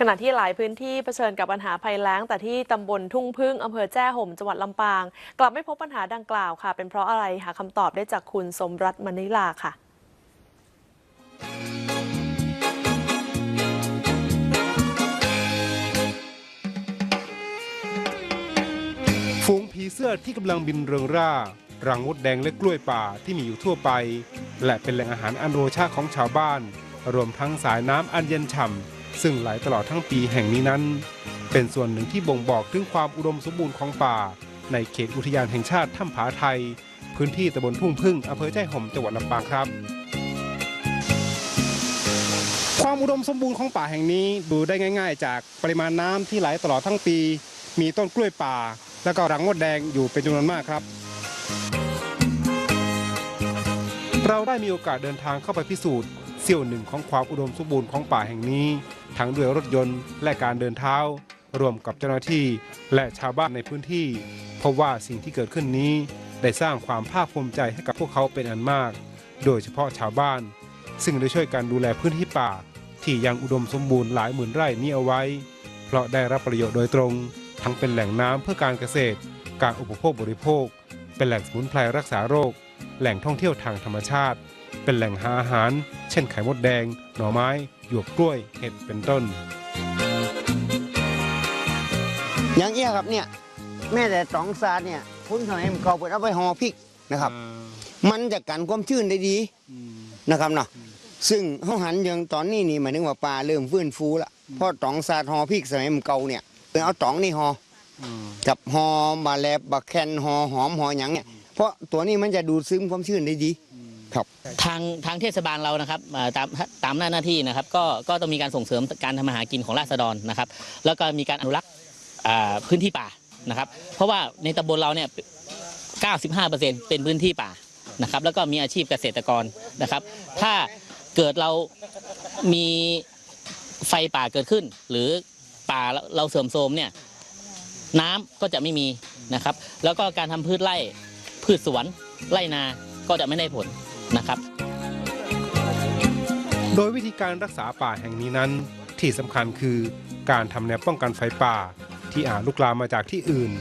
ขณะที่หลายพื้นที่เผชิญกับปัญหาภัยแล้ง แต่ที่ตำบลทุ่งพึ่งอำเภอแจ้ห่มจังหวัดลำปาง กลับไม่พบปัญหาดังกล่าวค่ะ เป็นเพราะอะไรหาคำตอบได้จากคุณสมรัตน์มณิลาค่ะฝูงผีเสื้อที่กำลังบินเริงร่า รังมดแดงและกล้วยป่าที่มีอยู่ทั่วไป และเป็นแหล่งอาหารอันโรชาของชาวบ้าน รวมทั้งสายน้ำอันเย็นฉ่ำ ซึ่งไหลตลอดทั้งปีแห่งนี้นั้น เป็นส่วนหนึ่งที่บ่งบอกถึงความอุดมสมบูรณ์ของป่า ในเขตอุทยานแห่งชาติถ้ำผาไทย พื้นที่ตำบลทุ่งพึ่งอำเภอแจ้ห่มจังหวัดลำปางครับ ความอุดมสมบูรณ์ของป่าแห่งนี้ดูได้ง่าย ๆ จากปริมาณน้ำที่ไหลตลอดทั้งปี มีต้นกล้วยป่า แล้วก็รังมดแดงอยู่เป็นจำนวนมากครับเราได้มีโอกาสเดินทางเข้าไปพิสูจน์ เสี้ยวหนึ่งของความอุดมสมบูรณ์ของป่าแห่งนี้ ทั้งด้วยรถยนต์และการเดินเท้า รวมกับเจ้าหน้าที่และชาวบ้านในพื้นที่พบว่าสิ่งที่เกิดขึ้นนี้ ได้สร้างความภาคภูมิใจให้กับพวกเขาเป็นอันมาก โดยเฉพาะชาวบ้าน ซึ่งได้ช่วยกันดูแลพื้นที่ป่า ที่ยังอุดมสมบูรณ์หลายหมื่นไร่นี้เอาไว้ เพราะได้รับประโยชน์โดยตรง ทั้งเป็นแหล่งน้ำเพื่อการเกษตร การอุปโภคบริโภค เป็นแหล่งสมุนไพรรักษาโรค แหล่งท่องเที่ยวทางธรรมชาติ เป็นแหล่งหาอาหาร เช่นไข่มดแดง หน่อไม้ หยวกกล้วย เห็ดเป็นต้น อย่างเอี้ยครับเนี่ยแม่แต่ตองซาดเนี่ยพุ่นสมัยมันเขาเปิดเอาไปห่อพริกนะครับ มันจะกันความชื้นได้ดีนะครับเนาะซึ่งเขาหันอย่างตอนนี้นี่หมายถึงว่าปลาเริ่มฟื้นฟูละเพราะตองซาดห่อพริกสมัยมันเก่าเนี่ยเป็นเอาตองนี่ห่ออกับห่อมาแลบบักแคนห่อหอมห่อหยังเนี่ยเพราะตัวนี้มันจะดูดซึมความชื้นได้ดี ครับทางทางเทศบาลเรานะครับตามตามหน้าหน้าที่นะครับ ก็ก็ต้องมีการส่งเสริมการทำมาหากินของราษฎรนะครับ แล้วก็มีการอนุรักษ์พื้นที่ป่านะครับ เพราะว่าในตำบลเราเนี่ย 95%เป็นพื้นที่ป่านะครับ แล้วก็มีอาชีพเกษตรกรนะครับ ถ้าเกิดเรามีไฟป่าเกิดขึ้น หรือป่าเราเสื่อมโทรมเนี่ยน้ำก็จะไม่มีนะครับ แล้วก็การทำพืชไร่พืชสวนไร่นาก็จะไม่ได้ผล นะครับ โดยวิธีการรักษาป่าแห่งนี้นั้น ที่สำคัญคือการทำแนวป้องกันไฟป่า ที่อาจลุกลามมาจากที่อื่น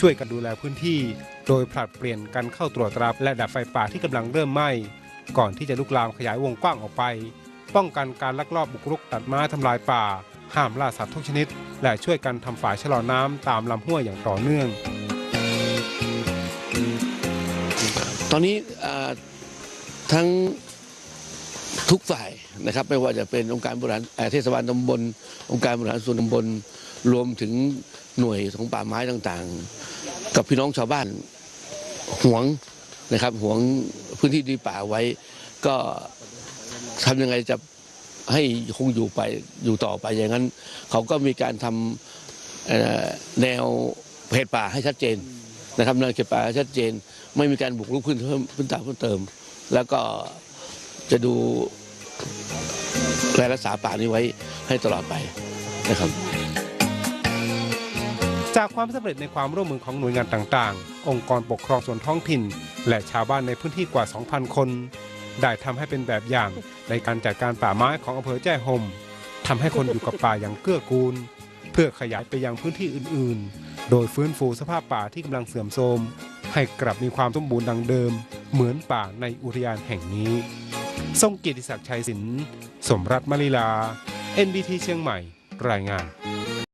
ช่วยกันดูแลพื้นที่ โดยผลัดเปลี่ยนกันเข้าตรวจตราและดับไฟป่าที่กำลังเริ่มไหม้ก่อนที่จะลุกลามขยายวงกว้างออกไป ป้องกันการลักลอบบุกรุกตัดไม้ทำลายป่า ห้ามล่าสัตว์ทุกชนิด และช่วยกันทำฝายชะลอน้ำตามลำห้วยอย่างต่อเนื่อง ตอนนี้อ่า ทั้งทุกฝ่ายนะครับ ไม่ว่าจะเป็นองค์การบริหารเอ่อเทศบาลตำบล องค์การบริหารส่วนตำบลรวมถึงหน่วยของป่าไม้ต่างๆ กับพี่น้องชาวบ้านหวงนะครับหวงพื้นที่ดีป่าไว้ ก็ทำยังไงจะให้คงอยู่ไปอยู่ต่อไปอย่างนั้น เขาก็มีการทำแนวเขตป่าให้ชัดเจนนะครับแนวเขตป่าชัดเจน ไม่มีการบุกรุกพื้นเพิ่มพื้นต่าเพิ่มเติม แล้วก็จะดูแลรักษาป่านี้ไว้ให้ตลอดไปนะครับ จากความสำเร็จในความร่วมมือของหน่วยงานต่างๆ องค์กรปกครองส่วนท้องถิ่น และชาวบ้านในพื้นที่กว่า 2,000 คน ได้ทำให้เป็นแบบอย่างในการจัดการป่าไม้ของอำเภอแจ้ห่มทำให้คนอยู่กับป่าอย่างเกื้อกูล เพื่อขยายไปยังพื้นที่อื่น ๆ โดยฟื้นฟูสภาพป่าที่กำลังเสื่อมโทรม ให้กลับมีความสมบูรณ์ดังเดิม เหมือนป่าในอุทยานแห่งนี้ ทรงเกียรติศักดิ์ชัยศิลป์สมรัฐมลิลา NBT เชียงใหม่ รายงาน